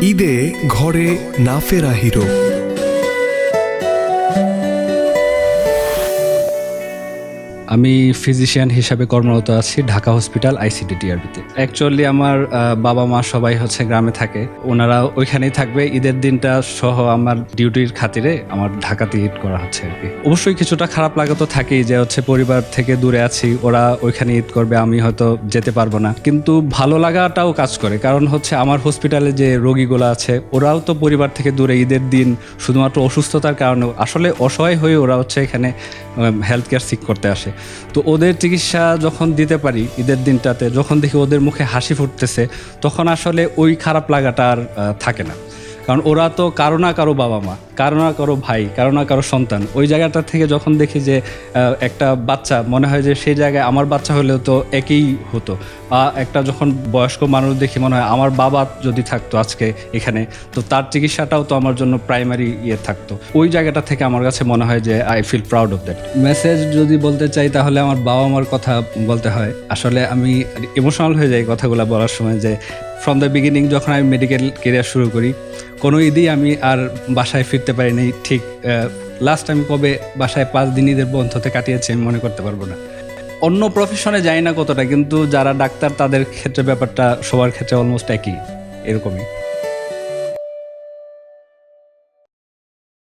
ঈদে ঘরে না ফেরা হিরো। আমি ফিজিশিয়ান হিসাবে কর্মরত আছি ঢাকা হসপিটাল আইসিডি টিআরবিতে অ্যাকচুয়ালি আমার বাবা মা সবাই হচ্ছে গ্রামে থাকে। ওনারা ওইখানেই থাকবে। ঈদের দিনটা সহ আমার ডিউটির খাতিরে আমার ঢাকাতে ঈদ করা হচ্ছে আর কি। অবশ্যই কিছুটা খারাপ লাগা তো থাকেই যে হচ্ছে পরিবার থেকে দূরে আছি, ওরা ওইখানে ঈদ করবে, আমি হয়তো যেতে পারব না। কিন্তু ভালো লাগাটাও কাজ করে। কারণ হচ্ছে আমার হসপিটালে যে রোগীগুলো আছে, ওরাও তো পরিবার থেকে দূরে ঈদের দিন শুধুমাত্র অসুস্থতার কারণে, আসলে অসহায় হয়ে ওরা হচ্ছে এখানে হেলথ কেয়ার সিক করতে আসে। তো ওদের চিকিৎসা যখন দিতে পারি, ঈদের দিনটাতে, যখন দেখি ওদের মুখে হাসি ফুটতেছে, তখন আসলে ওই খারাপ লাগাটা আর থাকে না। কারণ ওরা তো কারও না কারও বাবা মা, কারও না কারও ভাই, কারও না কারও সন্তান। ওই জায়গাটা থেকে যখন দেখি যে একটা বাচ্চা, মনে হয় যে সেই জায়গায় আমার বাচ্চা হলেও তো একই হতো। বা একটা যখন বয়স্ক মানুষ দেখি, মনে হয় আমার বাবা যদি থাকতো আজকে এখানে, তো তার চিকিৎসাটাও তো আমার জন্য প্রাইমারি ইয়ে থাকতো। ওই জায়গাটা থেকে আমার কাছে মনে হয় যে I feel proud of that message যদি বলতে চাই, তাহলে আমার বাবা মার কথা বলতে হয়। আসলে আমি ইমোশনাল হয়ে যাই কথাগুলো বলার সময় যে ফ্রম দ্য বিগিনিং যখন আমি মেডিকেল কেরিয়ার শুরু করি, কোনো ঈদই আমি আর বাসায় ফিরতে পারিনি ঠিক লাস্ট আমি কবে বাসায় পাঁচ দিন ঈদের বন্ধতে কাটিয়েছি আমি মনে করতে পারব না। অন্য প্রফেশনে যাই না কতটা, কিন্তু যারা ডাক্তার তাদের ক্ষেত্রে ব্যাপারটা সবার ক্ষেত্রে অলমোস্ট একই, এরকমই।